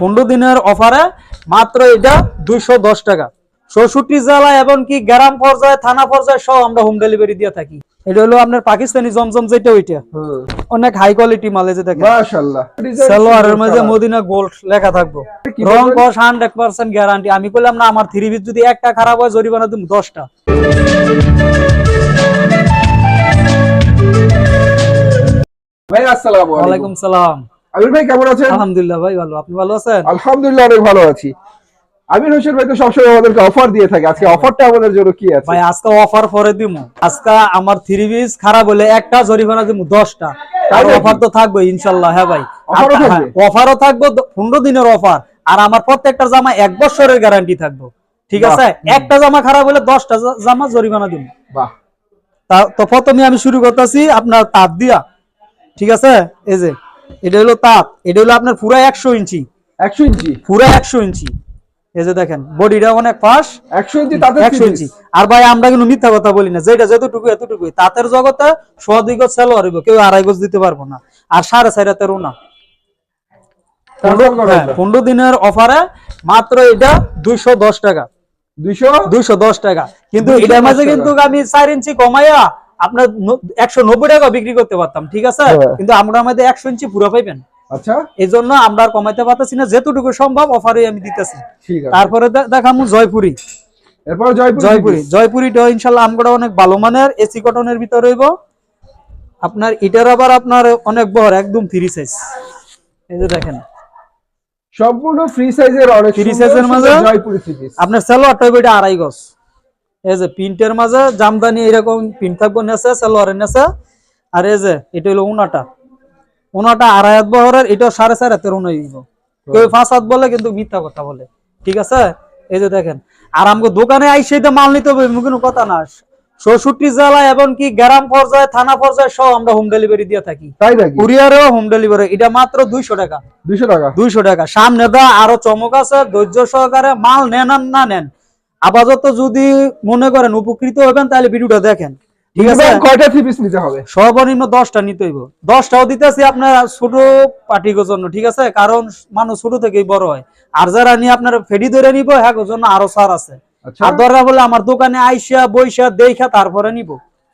পনেরো দিনের অফারে মাত্র এটা দুইশো দশ টাকা। চৌষট্টি জেলা এবং কি গ্রাম পর্যায়ে থানা পর্যায়ে সব আমরা হোম ডেলিভারি দিয়ে থাকি। এটা হলো আপনার পাকিস্তানি জমজম যেটা ওইটা। অনেক হাই কোয়ালিটি মাল এই যে দেখেন। মাশাআল্লাহ। সালোয়ারের মধ্যে মদিনা গোল্ড লেখা থাকব। রং কস হান্ড্রেড পার্সেন্ট গ্যারান্টি আমি বললাম না আমার থ্রি পিস যদি একটা খারাপ হয় জরিমানা তুমি দশটা। ভাই আসসালামু আলাইকুম। ওয়ালাইকুম সালাম। আমির ভাই কেমন আছেন? আলহামদুলিল্লাহ ভাই ভালো। আপনি ভালো আছেন? আলহামদুলিল্লাহ অনেক ভালো আছি। আমির হোসেন ভাই তো সবসময় আমাদেরকে অফার দিয়ে থাকে। আজকে অফারটা আমাদের জন্য কি আছে? ভাই আজকে অফার পরে দিমু। আজকে আমার থ্রি পিস খারাপ হলে একটা জরিমানা দিমু দশটা। অফার তো থাকবে ইনশাল্লাহ হ্যাঁ ভাই। অফারও থাকবে? অফারও থাকবে পনেরো দিনের অফার আর আমার প্রত্যেকটা জামা এক বছরের গ্যারান্টি থাকব। ঠিক আছে? একটা জামা খারাপ হলে দশটা জামা জরিমানা দিব তো প্রথমে আমি শুরু করতেছি আপনার তাপ দিয়া। ঠিক আছে? এই যে এটা হলো তাপ এটা হলো আপনার পুরো একশো ইঞ্চি। একশো ইঞ্চি? পুরো একশো ইঞ্চি। এই যে দেখেন বডিটা অনেক ফাঁস একশো ইঞ্চি তাতে একশো ইঞ্চি। আর ভাই আমরা কিন্তু মিথ্যা কথা বলি না যেটা যতটুকু তাঁতের জগতে সদিক সেল হইব কেউ আড়াই গজ দিতে পারব না। আর সাড়ে চার হাতেরও না পনেরো দিনের অফারে মাত্র এটা দুইশো দশ টাকা। দুইশো? দুইশো দশ টাকা। কিন্তু এটার মাঝে কিন্তু আমি চার ইঞ্চি কমাইয়া আপনার একশো নব্বই টাকা বিক্রি করতে পারতাম ঠিক আছে? হ্যাঁ। কিন্তু আমরা আমাদের একশো ইঞ্চি পুরো পাইবেন। আচ্ছা। এই জন্য আমরা আর কমাইতে পারতেছি না যেটুকু সম্ভব অফারে আমি দিতেছি। তারপরে দেখামু জয়পুরি। এরপর জয়পুর। জয়পুরি। জয়পুরিটা ইনশাল্লাহ আমরা অনেক ভালো মানের এসি কটনের ভিতরে আপনার এটার আবার আপনার অনেক বড় একদম ফ্রি সাইজ এই যে দেখেন। সম্পূর্ণ ফ্রি সাইজের অনেক মাঝে? জয়পুরি আপনার সালোয়ারটা এটা আড়াই গজ। এই যে প্রিন্টের মাঝে জামদানি এরকম প্রিন্ট থাকব নেছে সালোয়ারের নেছে। আর এই যে এটা হলো উনাটা। উনাটা আড়াই হাত বহরের এটা সাড়ে চার হাতের উনাই দিব কেউ পাঁচ হাত বলে কিন্তু মিথ্যা কথা বলে। ঠিক আছে? এই যে দেখেন। আর আমাকে দোকানে আই সেটা মাল নিতে হবে কোনো কথা না। চৌষট্টি জেলা এবং কি গ্রাম পর্যায়ে থানা পর্যায়ে সব আমরা হোম ডেলিভারি দিয়ে থাকি। কুরিয়ারেও হোম ডেলিভারি এটা মাত্র দুইশো টাকা। দুইশো টাকা? দুইশো টাকা। সামনে দা আরও চমক আছে ধৈর্য সহকারে মাল নেন না নেন। আপাতত যদি মনে করেন উপকৃত হবেন তাহলে ভিডিওটা দেখেন। ঠিক আছে? কয়টা থ্রি পিস নিতে হবে? সর্বনিম্ন দশটা নিতে হইব। দশটাও দিতেছি আপনার ছোট পার্টির জন্য ঠিক আছে? কারণ মানুষ ছোট থেকেই বড় হয়। আর যারা নিয়ে আপনার ফেডি ধরে নিব হ্যাঁ জন্য আরও ছাড় আছে। আচ্ছা। আর দরকার বলে আমার দোকানে আইসা বইসা দেখা তারপরে নিব।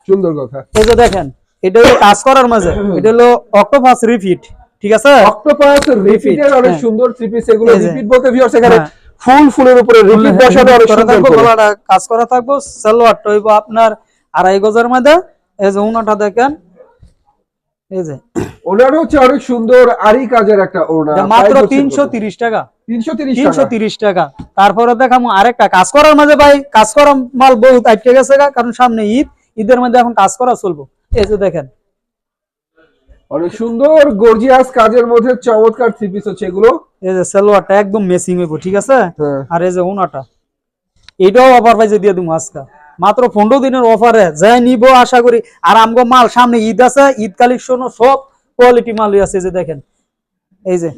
সুন্দর কথা। এই যে দেখেন এটা হলো কাজ করার মাঝে এটা হলো অক্টোপাস রিফিট ঠিক আছে? অক্টোপাস অনেক হ্যাঁ। সুন্দর থ্রি পিস এগুলো রিপিট বলতে ভিউয়ার্স এখানে। ফুল ফুলের উপরে রিপিট বসানো অনেক সুন্দর করে। গলাটা কাজ করা থাকব সালোয়ারটা হইব আপনার আড়াই গজের মধ্যে। এই যে উনাটা দেখেন এই যে। ওনার হচ্ছে অনেক সুন্দর আরি কাজের একটা ওনা মাত্র তিনশো তিরিশ টাকা। তিনশো তিরিশ তিনশো টাকা তিরিশ টাকা। তারপরে দেখামো আরেকটা কাজ করার মাঝে ভাই কাজ করা মাল বহুত আটকে গেছে কারণ সামনে ঈদ ঈদের মধ্যে এখন কাজ করা চলবো। এই যে দেখেন অনেক সুন্দর গর্জিয়াস কাজের মধ্যে চমৎকার থ্রি পিস হচ্ছে এগুলো। এই যে সালোয়ারটা একদম মেসিং হইব ঠিক আছে? হ্যাঁ। আর এই যে উনাটা এটাও অফার পাইছে দিয়ে আজকা। মাত্র পনেরো দিনের অফারে যাই নিব আশা করি আর আমগো মাল সামনে ঈদ আছে ঈদ কালেকশন সব কোয়ালিটি মালই আছে যে দেখেন। এই যে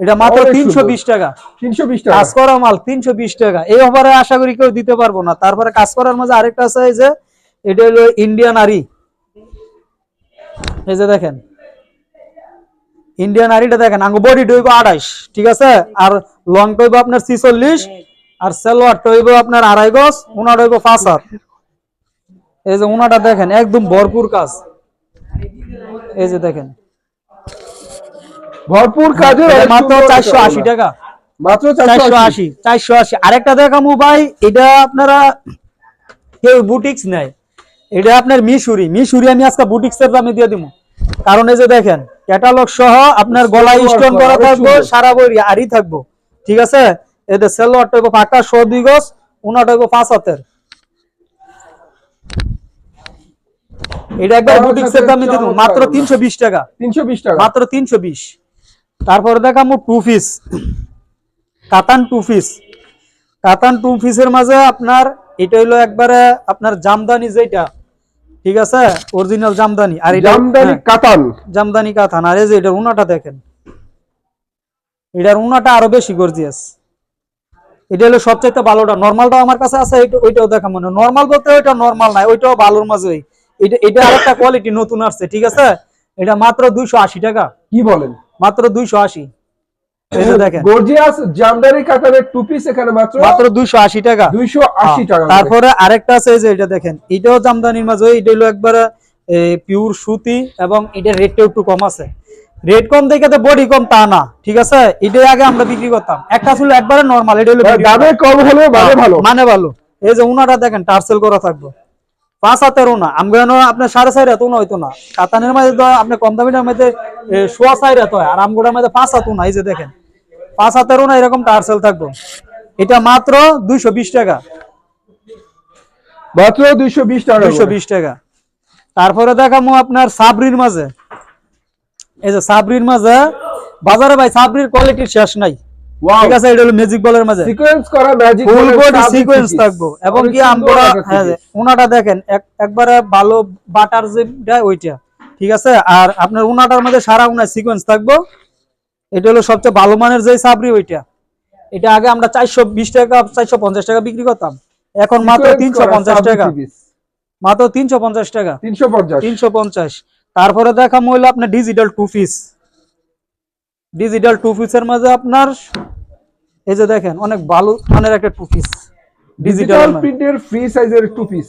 এটা মাত্র তিনশো বিশ টাকা। তিনশো বিশ টাকা। কাজ করা মাল তিনশো বিশ টাকা। এই অফারে আশা করি কেউ দিতে পারব না। তারপরে কাজ করার মাঝে আরেকটা আছে এই যে এটা হলো ইন্ডিয়ান আরি। এই যে দেখেন ইন্ডিয়ান আরিটা দেখেন আঙ্গু বডি ডইব আড়াইশ ঠিক আছে? আর লং টইব আপনার ছিচল্লিশ আর সেলোয়ার টইব আপনার আড়াই গজ উনা ডইব পাঁচ হাত। এই যে উনাটা দেখেন একদম ভরপুর কাজ। এই যে দেখেন। ভরপুর কাজের অনেক মাত্র চারশো আশি টাকা। মাত্র চারশো আশি। চারশো আশি আরেকটা দেখামু ভাই এটা আপনারা কেউ বুটিক্স নেয়। এটা আপনার মিশুরি। মিশুরি আমি আজকে বুটিক্সের দামে দিয়ে দিব কারণ এই যে দেখেন ক্যাটালগ সহ আপনার গলায় স্টোন করা, থাকব সারা বই আরই থাকব। ঠিক আছে? এতে সেলোয়ার টাইব ফাঁকা শো দুই গজ উনা টাইব পাঁচ হাতের। এটা একবার দিব মাত্র টাকা। মাত্র তারপরে দেখামু টু পিস কাতান টু পিস কাতান টু পিসের মাঝে আপনার এটা হইল একবারে আপনার জামদানি যেটা ঠিক আছে? অরিজিনাল জামদানি। আর এটা জামদানি হ্যাঁ, কাতান। জামদানি কাতান। আর এই যে এটার উনাটা দেখেন। এটার উনাটা আরও বেশি গর্জিয়াস এটা হলো সবচাইতে ভালোটা। নর্মালটা আমার কাছে আছে ওইটাও দেখা মনে নর্মাল বলতে ওইটা নর্মাল নাই ওইটাও ভালোর মাঝেই। এটা এটা আরেকটা কোয়ালিটি নতুন আসছে ঠিক আছে? এটা মাত্র দুইশো আশি টাকা। কি বলেন? মাত্র দুইশো আশি। গর্জিয়াস জামদানি কাতানের টু পিস এখানে মাত্র মাত্র দুইশো আশি টাকা। 280 টাকা তারপরে আরেকটা আছে যে এটা দেখেন এটাও জামদানির মাঝে এটা হলো একবারে পিওর সুতি এবং এটা রেটটাও একটু কম আছে। রেট কম দেখে তো বডি কম তা না ঠিক আছে? এটা আগে আমরা বিক্রি করতাম। একটা ছিল একবারে নর্মাল এটা হলো মানে দামে কম মানে ভালো। মানে ভালো। এই যে উনাটা দেখেন টার্সেল করা থাকবে। পাঁচ আমগানো আপনার সাড়ে চার হইতো না। কাতানের মধ্যে তো আপনি কম দামিটার মধ্যে সোয়া চার হাত হয়। আর মধ্যে পাঁচ এই যে দেখেন। পাঁচ উনা এরকম টার্সেল থাকবে। এটা মাত্র দুইশো বিশ টাকা। মাত্র 220 টাকা দুইশো বিশ টাকা। তারপরে দেখামো আপনার সাবরির মাঝে। এই যে সাবরির মাঝে বাজারে ভাই সাবরির কোয়ালিটির শেষ নাই! ঠিক আছে এটা হলো ম্যাজিক বলের মাঝে। সিকোয়েন্স করা ম্যাজিক ফুল বডি সিকোয়েন্স থাকব। এবং কি আমরা হ্যাঁ উনাটা দেখেন একবারে ভালো বাটার যেটা ওইটা। ঠিক আছে? আর আপনার উনাটার মধ্যে সারা উনার সিকোয়েন্স থাকব। এটা হলো সবচেয়ে ভালো মানের যে সাবরি ওইটা। এটা আগে আমরা চারশো বিশ টাকা চারশো পঞ্চাশ টাকা বিক্রি করতাম। এখন মাত্র তিনশো পঞ্চাশ টাকা। মাত্র তিনশো পঞ্চাশ টাকা। 350 তিনশো পঞ্চাশ। তারপরে দেখা হইল আপনার digital two piece digital two পিসের মাঝে আপনার এই যে দেখেন অনেক ভালো মানের একটা টু পিস ডিজিটাল প্রিন্টের ফ্রি সাইজের টু পিস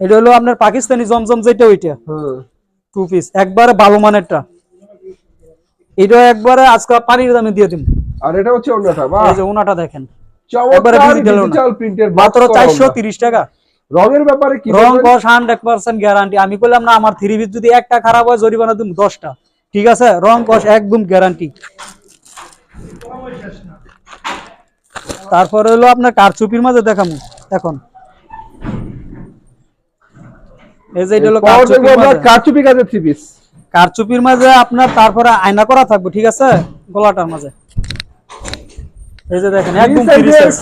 এটা হলো আপনার পাকিস্তানি জমজম যেটা ওইটা। হ্যাঁ টু পিস একবারে ভালো মানেরটা। এটা একবারে আজকে পানির দামে দিয়ে দিন আর এটা হচ্ছে অন্যটা বাহ। এই যে ওনাটা দেখেন ওনা। ডিজিটাল প্রিন্টের মাত্র চারশো তিরিশ টাকা। রঙের ব্যাপারে কি রং হান্ড্রেড পার্সেন্ট গ্যারান্টি আমি বললাম না আমার থ্রি পিস যদি একটা খারাপ হয় জরিমানা তুমি দশটা। ঠিক আছে? রং কস একদম গ্যারান্টি তারপরে হলো আপনার কারচুপির মাঝে দেখামু এখন। এই যে এটা হলো। কারচুপি কাজের থ্রি পিস কারচুপির মাঝে আপনার তারপরে আয়না করা থাকবে ঠিক আছে? গলাটার মাঝে। এই যে দেখেন একদম।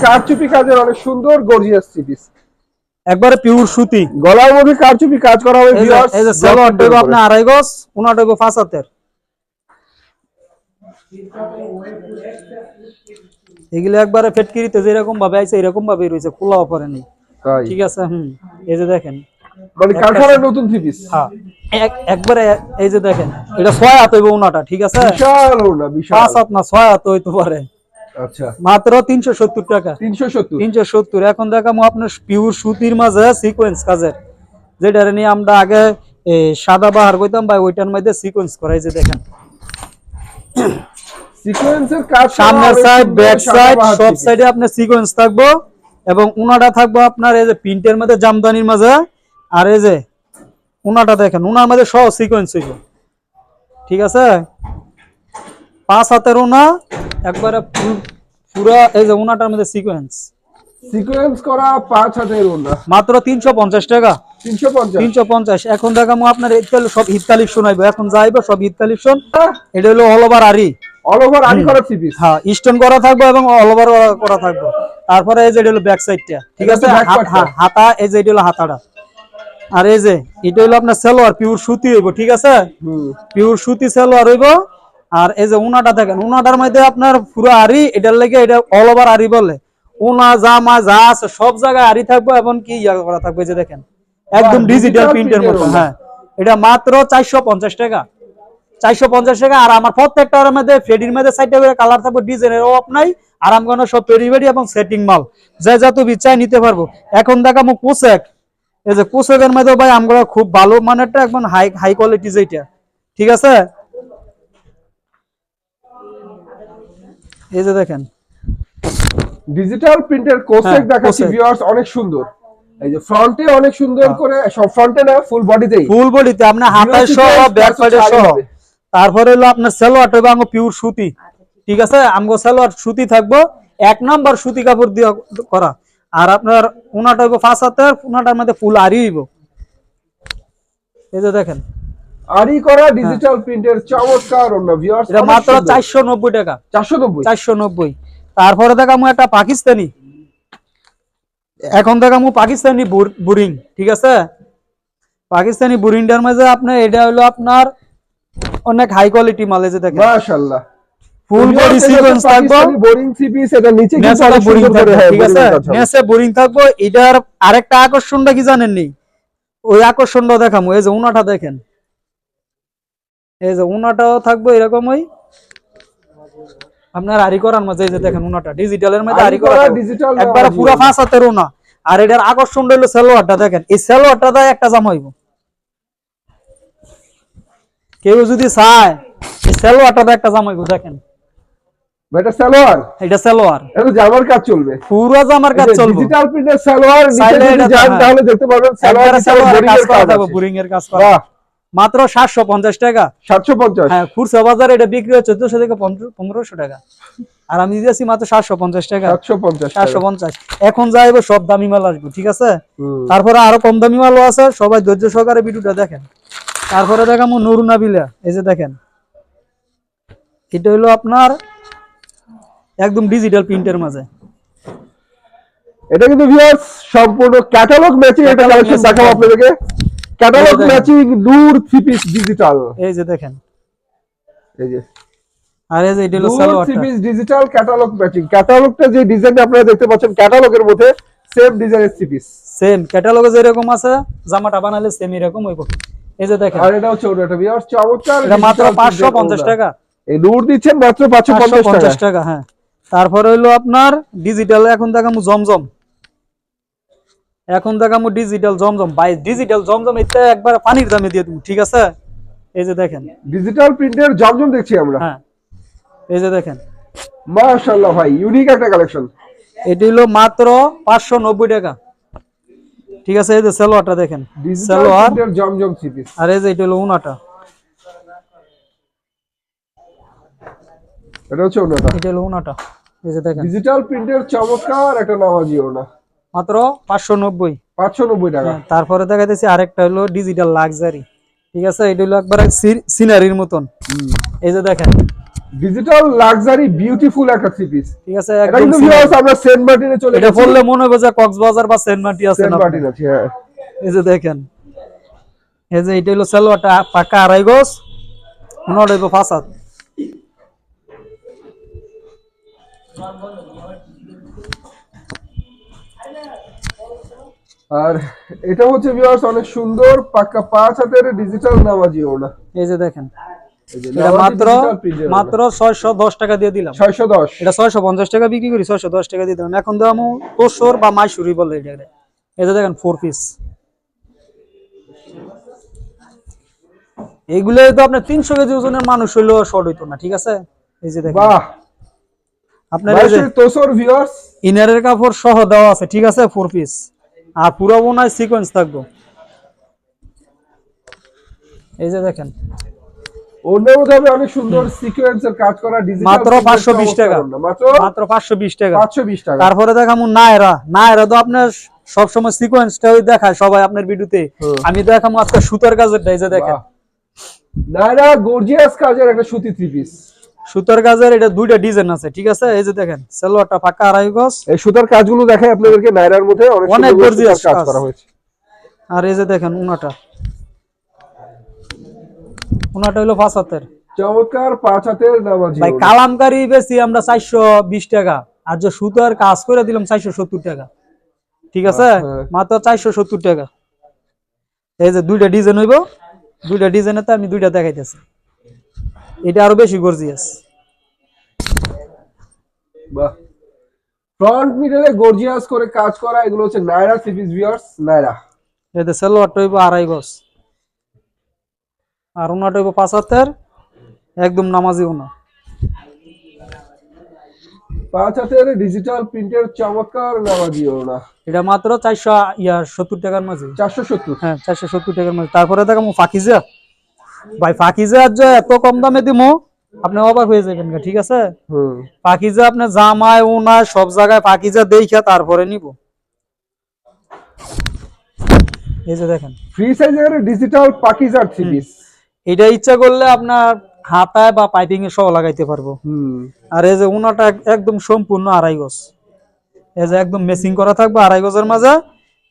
কারচুপি কাজের অনেক সুন্দর গর্জিয়াস থ্রি পিস একবারে পিওর সুতি। গলার মধ্যে কারচুপি কাজ করা হবে এই যে এই। আপনার আড়াই গজ দেবো পাঁচ হাতের। এগুলো একবারে ফেটকিরিতে যেরকম ভাবে আইছে এরকম ভাবে রয়েছে খোলা অফারে নেই। ঠিক আছে হুম এই যে দেখেন। মানে কারখানার নতুন থ্রি পিস হ্যাঁ এক- একবারে এই যে দেখেন এটা ছয় হাত হইব উনাটা ঠিক আছে? বিশাল ওনা বিশাল। পাঁচ হাত না ছয় হাত হইতে পারে। আচ্ছা। মাত্র তিনশো সত্তর টাকা। তিনশো সত্তর? তিনশো সত্তর এখন দেখামো আপনার পিওর সুতির মাঝে সিকোয়েন্স কাজের। যেটা নিয়ে আমরা আগে সাদা বাহার কইতাম বা ওইটার মধ্যে সিকোয়েন্স করাই যে দেখেন। সিকোয়েন্সের কাজ সামনের সাইড ব্যাক সাইড সব সাইডে আপনার সিকোয়েন্স থাকব এবং উনাটা থাকব আপনার এই যে প্রিন্টের মধ্যে জামদানির মাঝে আর এই যে উনাটা দেখেন উনার মধ্যে সহ সিকোয়েন্স হইব। ঠিক আছে? পাঁচ হাতের উনা একবারে পুরা এই যে উনাটার মধ্যে সিকোয়েন্স সিকোয়েন্স করা পাঁচ হাতের ওনা মাত্র তিনশো পঞ্চাশ টাকা। তিনশো পঞ্চাশ। এখন দেখামো আপনার সব ঈদ কালেকশন এখন যাইবো সব কালেকশন এটা হলো অল ওভার আরি অল ওভার আনি করা থ্রি পিস হ্যাঁ স্টোন করা থাকবে এবং অল ওভার করা থাকবে। তারপরে এই যে এটা হলো ব্যাক সাইডটা ঠিক আছে? হাত- এই যে এটা হলো হাতাটা। আর এই যে এটা হলো আপনার সেলোয়ার পিওর সুতি হইব ঠিক আছে? পিওর সুতি সেলোয়ার হইব। আর এই যে উনাটা দেখেন উনাটার মধ্যে আপনার পুরো আরি এটার লেগে এটা অল ওভার আরি বলে। উনা জামা যা আছে সব জায়গায় আরি থাকবে এবং কি ইয়া করা থাকবে যে দেখেন। একদম ডিজিটাল প্রিন্টের মতো হ্যাঁ। এটা মাত্র চারশো পঞ্চাশ টাকা। চারশো পঞ্চাশ টাকা আর আমার প্রত্যেকটার মধ্যে ফেডির মধ্যে সাইডটা করে কালার থাকবে ডিজাইনের অফ নাই সব পেরিবেডি এবং সেটিং মাল। যা যা তো ইচ্ছায় নিতে পারব। এখন দেখাবো কোসেক। এই যে কোসেকের মধ্যে ভাই আমরা খুব ভালো মানেরটা একদম হাই হাই কোয়ালিটি যেটা ঠিক আছে? এই যে দেখেন। ডিজিটাল প্রিন্টের কোসেক হ্যাঁ, দেখাচ্ছি ভিউয়ার্স অনেক সুন্দর। এই যে ফ্রন্টে অনেক সুন্দর করে সব ফ্রন্টে না ফুল বডিতেই ফুল বডিতে আপনার হাতায় সহ ব্যাক সাইডে সহ। তারপরে হলো আপনার সেলোয়ার হবে আঙ্গো পিওর সুতি। ঠিক আছে? আমগো সেলোয়ার সুতি থাকব। এক নাম্বার সুতি কাপড় দিয়ে করা। আর আপনার উনাটা হইব পাঁচ হাতের উনাটার মধ্যে ফুল আরি হইব। এই যে দেখেন। আরি করা ডিজিটাল প্রিন্টের চমৎকার ভিউয়ার্স এটা মাত্র চারশো নব্বই টাকা। 490 চারশো নব্বই। তারপরে দেখামু একটা পাকিস্তানি। এখন দেখামু পাকিস্তানি বুরিং ঠিক আছে? পাকিস্তানি বুরিংটার মাঝে আপনার এটা হলো আপনার অনেক হাই কোয়ালিটি মাল যে দেখেন। মাশাআল্লাহ। ফুল বডি সিকোয়েন্স থাকব। বোরিং থ্রি পিস এটা নিচে কিন্তু নেসে বোরিং থাকবে ঠিক আছে। নেসে বোরিং থাকব এটার আরেকটা আকর্ষণটা কি জানেন নি ওই আকর্ষণটা দেখামু এই যে উনাটা দেখেন। এই যে উনাটাও থাকব এরকমই আপনার আরি করার মাঝে এই যে দেখেন উনাটা ডিজিটালের মধ্যে আরি করা digital একবারে পুরো ওড়না। ফাঁস হাতের না আর এটার আকর্ষণ হইল সালোয়ারটা দেখেন। এই সালোয়ারটা দেয় একটা জাম হইব। কেউ যদি চায় সালোয়ারটা একটা জামা হইব দেখেন। এটা সালোয়ার? এটা সালোয়ার। এটা জামার কাজ চলবে। পুরো জামার কাজ চলবে। ডিজিটাল প্রিন্টের সালোয়ার নিচে চাইলে যদি এটা যান হ্যাঁ। তাহলে দেখতে পারবেন সালোয়ার একবারে কাজ করা থাকবে আছে। এর কাজ করা। মাত্র সাতশো পঞ্চাশ টাকা। 750 হ্যাঁ খুচরা বাজারে এটা বিক্রি থেকে টাকা। আর আমি দিয়েছি মাত্র সাতশো পঞ্চাশ টাকা। 750 সাতশো পঞ্চাশ। এখন যাইবো সব দামি মাল আসব ঠিক আছে? তারপরে আরও কম দামি মালও আছে সবাই ধৈর্য সহকারে ভিডিওটা দেখেন। তারপরে দেখামো নুরুনা বিলা এই যে দেখেন। এটা হলো আপনার একদম ডিজিটাল প্রিন্টের মাঝে। এটা কিন্তু ভিউয়ার্স সম্পূর্ণ ক্যাটালগ ম্যাচিং Catalog কালেকশন দেখাবো আপনাদেরকে। Catalogue. Matching Noor three piece digital এই যে দেখেন। এই যে। আর এই যে এটা হলো Noor three piece digital catalogue matching ক্যাটালগটা যে ডিজাইন আপনারা দেখতে পাচ্ছেন ক্যাটালগের মধ্যে সেম ডিজাইনের থ্রি পিস সেম ক্যাটালগে যেরকম আছে জামাটা বানালে সেম এরকম হইব। এই যে দেখেন। আর এটা হচ্ছে ওটা ভিউয়ার্স চমৎকার এটা মাত্র digital পাঁচশো printed পঞ্চাশ ওড়না। টাকা। এই নূর দিচ্ছেন মাত্র পাঁচশো পাঁচশো পঞ্চাশ টাকা হ্যাঁ। তারপরে হইল আপনার ডিজিটাল এখন দেখামু জমজম। এখন দেখামু ডিজিটাল জমজম। বাই ডিজিটাল জমজম এটা একবার পানির দামে দিয়ে দেবো ঠিক আছে? এই যে দেখেন। ডিজিটাল প্রিন্টের জমজম দেখছি আমরা। হ্যাঁ। এই যে দেখেন। মাশাআল্লাহ ভাই ইউনিক একটা কালেকশন এটি হলো মাত্র পাঁচশো নব্বই টাকা। ঠিক আছে এই যে সালোয়ারটা দেখেন। সালোয়ার। জমজম থ্রি পিস আর এই যে এটা হলো উনাটা। এটা হচ্ছে ওনাটা এটা হলো উনাটা। এই যে দেখেন। ডিজিটাল প্রিন্টের চমৎকার একটা নামাজি ওনা। মাত্র পাঁচশো নব্বই। পাঁচশো নব্বই টাকা। হ্যাঁ, তারপরে দেখাইতেছি আরেকটা হলো ডিজিটাল লাক্সারি ঠিক আছে এটা হলো একবার সিনারির মতন। এই যে দেখেন। ডিজিটাল লাক্সারি বিউটিফুল একটা থ্রি পিস ঠিক আছে এটা কিন্তু viewers আমরা সেন্ট মার্টিনে চলে এটা পড়লে মনে হবে যে কক্সবাজার বা সেন্ট মার্টি আছে সেন্ট মার্টিন আছে হ্যাঁ। এই যে দেখেন। এই যে এটা হলো সালোয়ারটা পাকা আড়াই গজ উনাটা হইব হাত আর এটা হচ্ছে ভিউয়ার্স অনেক সুন্দর পাক্কা পাঁচ হাতের ডিজিটাল নামাজি ওনা এই যে দেখেন। এটা মাত্র টাকা দিয়ে দিলাম। 610 এটা ছয়শো পঞ্চাশ টাকা বিক্রি করি ছয়শো দশ টাকা দিয়ে দিলাম। এখন দাম তোসর বা মাইসুরি বলে এটা। এই দেখেন ফোর পিস এইগুলো তো আপনার তিনশো কেজি ওজনের মানুষ হইলেও শর্ট হইতো না ঠিক আছে? এই যে দেখেন। বাহ! আপনার এই যে মাইসুর তোসর ভিউয়ার্স ইনারের কাপড় সহ দেওয়া আছে ঠিক আছে ফোর পিস আর পুরো বোনায় সিকোয়েন্স থাকব। এই যে দেখেন অন্যের মধ্যে অনেক সুন্দর সিকোয়েন্সের কাজ করা ডিজিটাল মাত্র 520 টাকা। মাত্র মাত্র পাঁচশো বিশ টাকা। 520 টাকা। তারপরে দেখামু নায়রা। নায়রা তো আপনার সবসময় সিকোয়েন্সটাই দেখায় সবাই আপনার ভিডিওতে। আমি দেখামু আজকে সুতার কাজেরটা এই দেখেন। নায়রা গর্জিয়াস কাজের একটা সুতি থ্রি পিস সুতার কাজের এটা দুইটা ডিজাইন আছে ঠিক আছে? এই যে দেখেন সালোয়ারটা পাকা আড়াই গজ। এই সুতার কাজগুলো দেখাই আপনাদেরকে নায়রার মধ্যে অনেক কাজ কাজ। করা হয়েছে। আর এই যে দেখেন উনাটা। উনাটা হলো পাঁচ হাতের। চমৎকার পাঁচ হাতের নামাজি ভাই কালামকারি বেশি আমরা চারশো বিশ টাকা আর যে সুতার কাজ করে দিলাম চারশো সত্তর টাকা। ঠিক আছে? হ্যাঁ। মাত্র চারশো সত্তর টাকা। এই যে দুইটা ডিজাইন হইব দুইটা ডিজাইনের তো আমি দুইটা দেখাইতেছি। এটা আরও বেশি গর্জিয়াস বাহ। ফ্রন্ট মিডলে গর্জিয়াস করে কাজ করা এগুলো হচ্ছে Naira three piece viewers Naira এতে সালোয়ারটা হইব আড়াই গজ। আর ওনাটা হইব পাঁচ হাতের একদম নামাজি ওনা পাঁচ হাতের ডিজিটাল প্রিন্টের চমৎকার নামাজি ওড়না এটা মাত্র চারশো ইয়া সত্তর টাকার মাঝে। চারশো সত্তর? হ্যাঁ চারশো সত্তর টাকার মধ্যে তারপরে দেখামো ফাকিজা ভাই ফাকিজা যে এত কম দামে দিমো আপনি অবাক হয়ে যাবেন ঠিক আছে? পাকিজা আপনার জামায় ওনায় সব জায়গায় পাকিজা দেখা তারপরে নিব। এই যে দেখেন। ফ্রি সাইজের ডিজিটাল পাকিজার থ্রি পিস এটা ইচ্ছা করলে আপনার হাতায় বা পাইপিং এ সহ লাগাইতে পারব। হুম। আর এই যে উনাটা এক- একদম সম্পূর্ণ আড়াই গজ। এই যে একদম মেসিং করা থাকবে আড়াই গজের মাঝে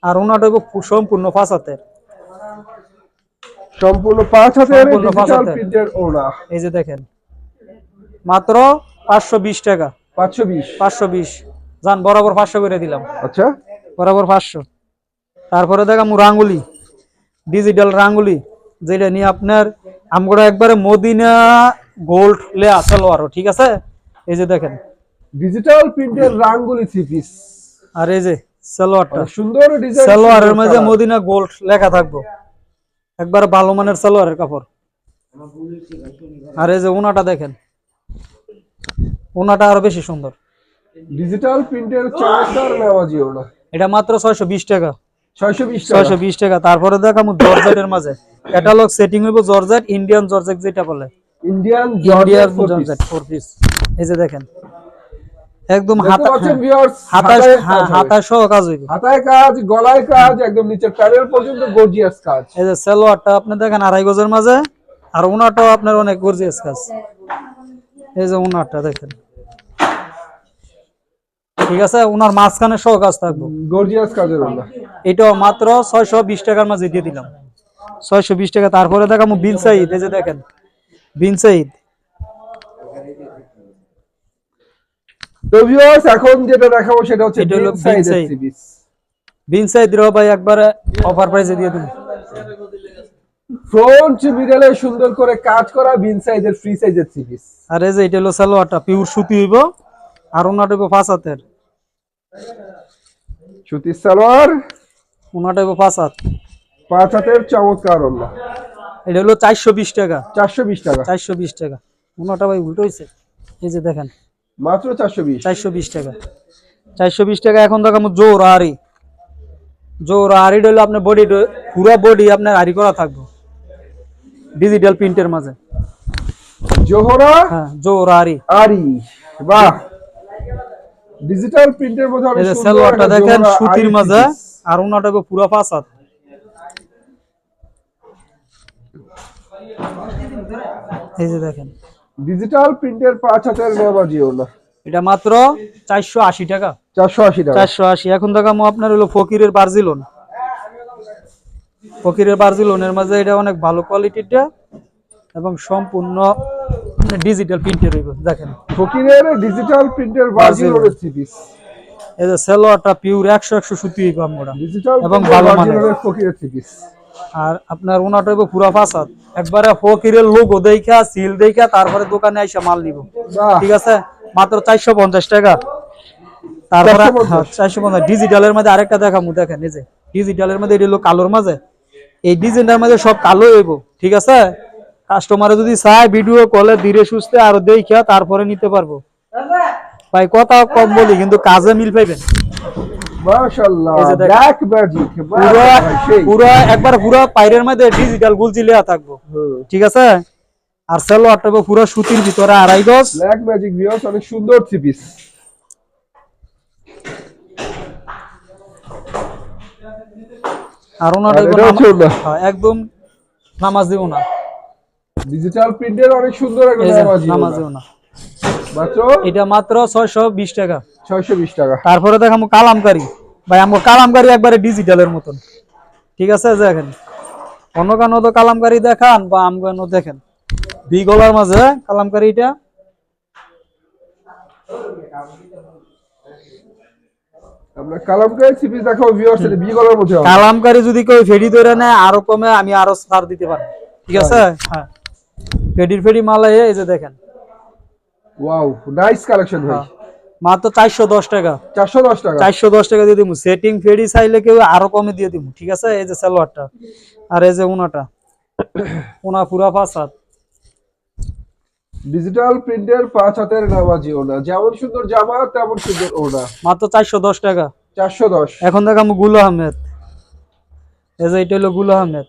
আর উনাটা সম্পূর্ণ পাঁচ হাতের। সম্পূর্ণ পাঁচ হাতের এই যে দেখেন মাত্র পাঁচশো বিশ টাকা। পাঁচশো বিশ। পাঁচশো বিশ। যান বরাবর পাঁচশো করে দিলাম। আচ্ছা। বরাবর পাঁচশো। তারপরে দেখাম রাঙ্গুলি ডিজিটাল রাঙ্গুলি। যেটা নিয়ে আপনার আমরা একবারে মদিনা গোল্ড লে আসলো আরও ঠিক আছে? এই যে দেখেন। ডিজিটাল প্রিন্টের রাঙ্গুলি থ্রি পিস আর এই যে সালোয়ারটা। সুন্দর ডিজাইন সালোয়ারের মধ্যে মদিনা গোল্ড লেখা থাকব। একবার ভালো মানের সালোয়ারের কাপড়। আর এই যে ওনাটা দেখেন। ওনাটা আরও বেশি সুন্দর। ডিজিটাল প্রিন্টের চমৎকার নেওয়াজি ওনা এটা মাত্র ছয়শো বিশ টাকা। ছয়শো বিশ টাকা। টাকা। তারপরে দেখামু জর্জেটের মাঝে। ক্যাটালগ সেটিং হইব জর্জেট ইন্ডিয়ান জর্জেট যেটা বলে। ইন্ডিয়ান জর্জেট ফোর পিস এই যে দেখেন। একদম হ্যাঁ, viewers, হাতায় হাতায় কাজ হবে। হাতায় সহ কাজ হইব। হাতায় কাজ গলায় কাজ একদম নিচের প্যানেল পর্যন্ত গর্জিয়াস কাজ। এই যে সালোয়ারটা আপনি দেখেন আড়াই গজের মাঝে আর ওনাটাও আপনার অনেক গর্জিয়াস কাজ। এই যে ওনারটা দেখেন। ঠিক আছে ওনার মাঝখানে সহ কাজ থাকব। গর্জিয়াস কাজের এটাও মাত্র ছয়শো বিশ টাকার মাঝে দিয়ে দিলাম। ছয়শো বিশ টাকা। তারপরে দেখাবো বিন সাইদ এই যে দেখেন বিন সাইদ। এখন যেটা দেখাবো সেটা হচ্ছে বিন সাইজের বিন সাইজ। থ্রি পিস বিন সাইদ রেও ভাই একবারে অফার প্রাইসে দিয়ে দিন। ফ্রন্ট মিডলে সুন্দর করে কাজ করা বিন সাইজের ফ্রি সাইজের থ্রি পিস আর এই যে এটা হলো সালোয়ারটা পিওর সুতি হইব আর ওনাটা হইব পাঁচ হাতের। সুতির সালোয়ার। ওনাটা পাঁচ হাত। পাঁচ হাতের চমৎকার ওনা এটা হলো চারশো বিশ টাকা। চারশো বিশ টাকা। চারশো বিশ টাকা। ওনাটা ভাই উল্টো হয়েছে এই যে দেখেন মাত্র চারশো বিশ। চারশো বিশ টাকা। চারশো বিশ টাকা এখন জোর আরি জোর হলো আপনার বডি পুরো বডি আপনার আরি করা থাকব। ডিজিটাল প্রিন্টের মাঝে। জোহরা? হ্যাঁ জোর আরি আরি বাহ। ডিজিটাল প্রিন্টের মধ্যে সালোয়ারটা দেখেন সুতির মাঝে। আর ওনাটা হইবো পুরো পাঁচ হাত এই যে দেখেন। ডিজিটাল প্রিন্টের পাঁচ হাতের নেওয়াজি ওনা এটা মাত্র চারশো আশি টাকা। চারশো আশি টাকা। চারশো আশি। এখন দেখামো আপনার হলো ফকিরের বার্জিলোন। ফকিরের বার্জিলোনের মাঝে এটা অনেক ভালো কোয়ালিটিটা এবং সম্পূর্ণ ডিজিটাল প্রিন্টের হইব। দেখেন। ফকিরের ডিজিটাল প্রিন্টের Brazil। থ্রি পিস এই যে সেলোয়ারটা পিওর একশো একশো সুতি এবং ভালো মানের। আর আপনার ওনাটা হইব পুরা ফাসাদ। একবারে ফকিরের লোগো দেখা সিল দেখা তারপরে দোকানে আইসা মাল নিব। ঠিক আছে? মাত্র চারশো পঞ্চাশ টাকা। তারপরে চারশো পঞ্চাশ। ডিজিটালের মধ্যে আরেকটা দেখামু দেখেন এই যে। ডিজিটালের মধ্যে এটা হলো কালোর মাঝে। এই ডিজাইনটার মধ্যে সব কালো হইব। ঠিক আছে? কাস্টমারে যদি চায় ভিডিও কলে ধীরে সুস্থে আরও দেখা তারপরে নিতে পারব। ভাই কথা কম বলি কিন্তু কাজে মিল পাইবেন। পুরো একবার পুরো পাইরের মধ্যে ডিজিটাল গুলজি লেয়া থাকব। ঠিক আছে? আর পুরো সুতির ভিতরে আড়াই গজ। ব্ল্যাক ম্যাজিক ভিউয়ার্স অনেক সুন্দর থ্রি পিস আর ওনাটা। হ্যাঁ, একদম নামাজ দিব না। ডিজিটাল প্রিন্টের অনেক সুন্দর একটা নামাজি। দিব না। এটা মাত্র ছয়শো বিশ টাকা। 620 টাকা। তারপরে দেখামো কালামকারি। ভাই আমার কালামকারি একবারে ডিজিটালের মতন। ঠিক আছে দেখেন। অন্য কানো তো কালামকারি দেখান বা আমগানো দেখেন। দুই গলার মাঝে কালামকারিটা। কালামকারী দেখাবো এটা বি কলার মধ্যে হবে। কালামকারি যদি কেউ ফেডি ধরে নেয় আরও কমে আমি আরও ছাড় দিতে পারি ঠিক আছে? হ্যাঁ। ফেডির ফেডি মাল এই যে দেখেন। ওয়াও নাইস কালেকশন ভাই। হ্যাঁ। মাত্র চারশো দশ টাকা। 410 টাকা? চারশো দশ টাকা দিয়ে দিব সেটিং ফেডি চাইলে কেউ আরও কমে দিয়ে দিব ঠিক আছে? এই যে সালোয়ারটা আর এই যে উনাটা। উনা পুরা পাঁচ হাত। ডিজিটাল প্রিন্টের পাঁচ হাতের নামাজি ওনা। যেমন সুন্দর জামা তেমন সুন্দর ওনা। মাত্র চারশো দশ টাকা। 410 এখন দেখামগুলো আহমেদ। এই যে এটা হলো গুলো আহমেদ।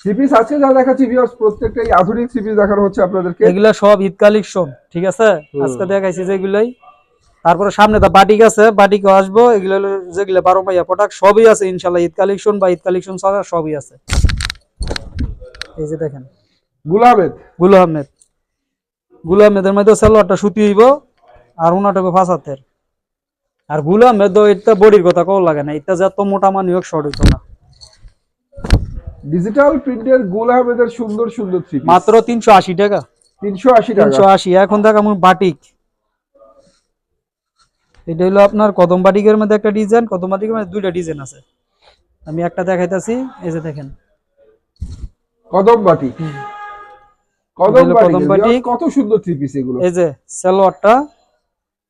থ্রি পিস আজকে যা দেখাচ্ছি ভিউয়ার্স প্রত্যেকটাই আধুনিক থ্রি পিস দেখানো হচ্ছে আপনাদেরকে। এগুলা সব ঈদ কালেকশন ঠিক আছে? আজকে দেখাইছি যেগুলাই। তারপরে সামনে তো বাটিক আছে আসব। এগুলো যেগুলো বারো মাইয়া প্রোডাক্ট সবই আছে ইনশাল্লাহ ঈদ কালেকশন বা ঈদ কালেকশন ছাড়া সবই আছে। এই যে দেখেন। গুলামেদগুলো আহমেদ। গুলো আহমেদের মধ্যে সালোয়ারটা সুতি হইব আর উনাটা হবে পাঁচ হাতের আরগুলো আহমেদ এটা বডির কথা কও লাগে না এটা যত মোটা মানি হোক শর্ট হইতো না। ডিজিটাল প্রিন্টের গুল আহমেদের সুন্দর সুন্দর থ্রি মাত্র তিনশো আশি টাকা। তিনশো আশি টাকা। তিনশো আশি এখন দেখ আমার বাটিক। এটা হলো আপনার কদম বাটিকের মধ্যে একটা ডিজাইন কদম বাটিকের মধ্যে দুইটা ডিজাইন আছে। আমি একটা দেখাইতাছি এই যে দেখেন। কদম বাটি হুম। কদম এগুলো বাটি কত সুন্দর থ্রি পিস এগুলো। এই যে সালোয়ারটা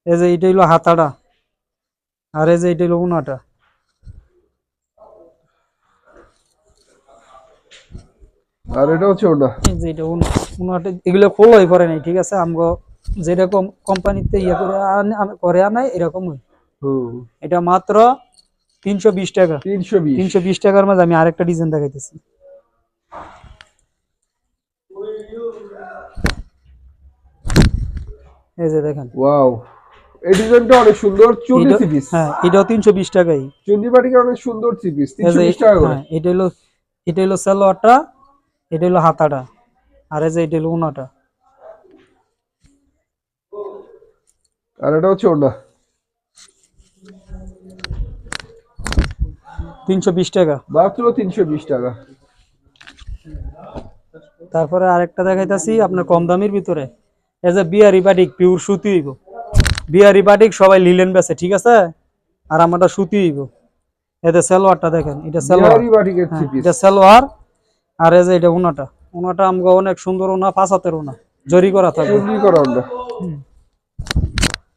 এই যে এটা হলো হাতাটা। আর এই যে এটা হলো উনাটা। আর এটা হচ্ছে এটা উনা এগুলো খোলাই করে নাই ঠিক আছে? আমগো যেরকম কোম্পানিতে ইয়ে করে করে আনাই এরকমই হুম। এটা মাত্র তিনশো বিশ টাকা। তিনশো বিশ। তিনশো বিশ টাকার মাঝে আমি আরেকটা ডিজাইন দেখাইতেছি। এই যে দেখেন। ওয়াও। এই ডিজাইনটা অনেক সুন্দর চুন্নি এটা- থ্রি পিস হ্ঁ এটাও তিনশো বিশ টাকাই। চুন্নি বাটিকে অনেক সুন্দর থ্রি পিস এই তিনশো যে বিশ টাকা করে। হ্যাঁ, এটা হলো এটা হলো সালোয়ারটা এটা হলো হাতাটা আর এই যে এটা হলো উনাটা। আর এটা হচ্ছে ওটা তিনশো বিশ টাকা। মাত্র তিনশো বিশ টাকা। তারপরে আরেকটা দেখাইতাছি আপনার কম দামের ভিতরে। এই যে বিয়ারি বাটিক পিওর সুতি হইব। বিয়ারি বাটিক সবাই লিলেন বেছে ঠিক আছে? আর আমারটা সুতি হইব। এতে সালোয়ারটা দেখেন এটা সালোয়ার। হ্যাঁ, পিস এটা সালোয়ার আর এই যে এটা উনাটা। উনাটা আমগো অনেক সুন্দর উনা পাঁচ হাতের উনা। জরি করা থাকবে। চুন্নি করা ওটা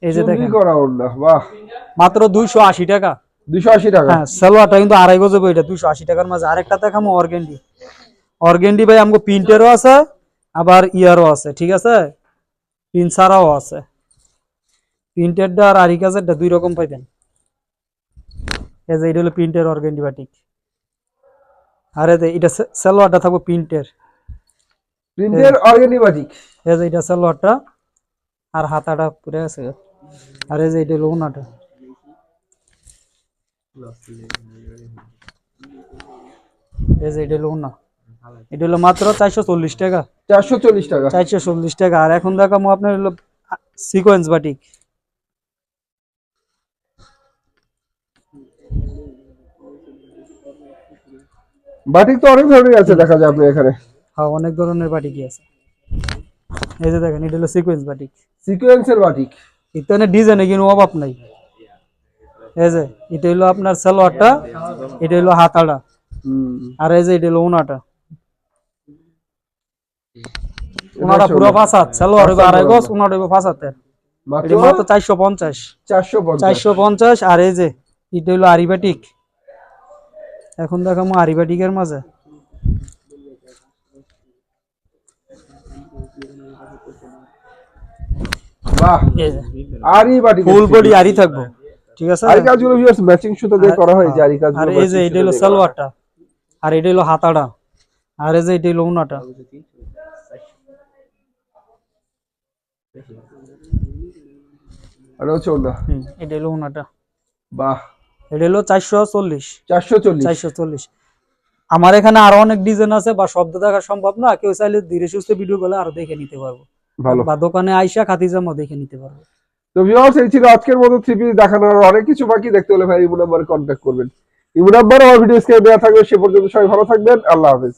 এই যে দেখেন। করা ওটা বাহ। মাত্র দুইশো আশি টাকা। দুশো আশি টাকা? হ্যাঁ সালোয়ারটা কিন্তু আড়াই গজে এটা দুইশো আশি টাকার মাঝে। আরেকটা দেখামো অর্গেন্ডি। অর্গেন্ডি ভাই আমগো প্রিন্টেরও আছে আবার ইয়ারও আছে ঠিক আছে? পিন ছাড়াও আছে। প্রিন্টেরটা আর আরি কাজেরটা দুই রকম পাইবেন। এই যে এটা হলো প্রিন্টের অর্গেন্ডি বাটিক। আর যে এটা সালোয়ারটা থাকব প্রিন্টের। প্রিন্টের অর্গানিক বাটিক এই যে এটা সালোয়ারটা আর হাতাটা পুরে আছে। আর এই যে এটা হলো ওনাটা। এই যে এটা হলো ওনা। এটা হলো মাত্র চারশো চল্লিশ টাকা। চারশো চল্লিশ টাকা। চারশো চল্লিশ টাকা। আর এখন দেখাবো আপনার হলো সিকোয়েন্স বাটিক বাটিক তো অনেক ধরনের আছে দেখা যায় আপনি এখানে। হ্যাঁ অনেক ধরনের বাটিকই আছে। এই যে দেখেন এটা হলো সিকোয়েন্স বাটিক। সিকোয়েন্সের বাটিক। ইত্যাদি ডিজাইনে কিন্তু অভাব নাই। এই যে এটা হলো আপনার সালোয়ারটা এটা হলো হাতাটা হুম। আর এই যে এটা হলো ওনাটা। ওনাটা পুরো পাঁচ হাত সালোয়ার হইবে আড়াই গজ ওনাটা হইবে পাঁচ হাতের মাত্র এটা চারশো পঞ্চাশ। চারশো পঞ্চাশ আর এই যে এটা হলো আরিবাটিক। এখন দেখামো আরিবাটিকের মাঝে। ফুল বডি আরি থাকব ঠিক আছে? আরি কাজগুলো ভিউয়ার্স ম্যাচিং সুতো দিয়ে করা হয় যে আরি আর এই যে এটা হলো সালোয়ারটা আর এটা হলো হাতাটা আর এই যে এটা হলো উনাটা। আর হচ্ছে ওটা এটা হলো উনাটা। বাহ। এটা হলো চারশো চল্লিশ। চারশো চল্লিশ। চারশো চল্লিশ। আমার এখানে আরও অনেক ডিজাইন আছে বা শব্দ দেখা সম্ভব না কেউ চাইলে ধীরে সুস্থ ভিডিও গুলো আরও দেখে নিতে পারব। ভালো। বা দোকানে আইসা খাতিজামও দেখে নিতে পারব। তো ভিউয়ার্স এই ছিল আজকের মতো থ্রি পিস দেখানোর অনেক কিছু বাকি। দেখতে হলে ভাই ইমু নাম্বারে কন্ট্যাক্ট করবেন। ইমু নাম্বার আমার ভিডিও স্ক্রিনে দেওয়া থাকবে। সে পর্যন্ত সবাই ভালো থাকবেন। আল্লাহ হাফেজ।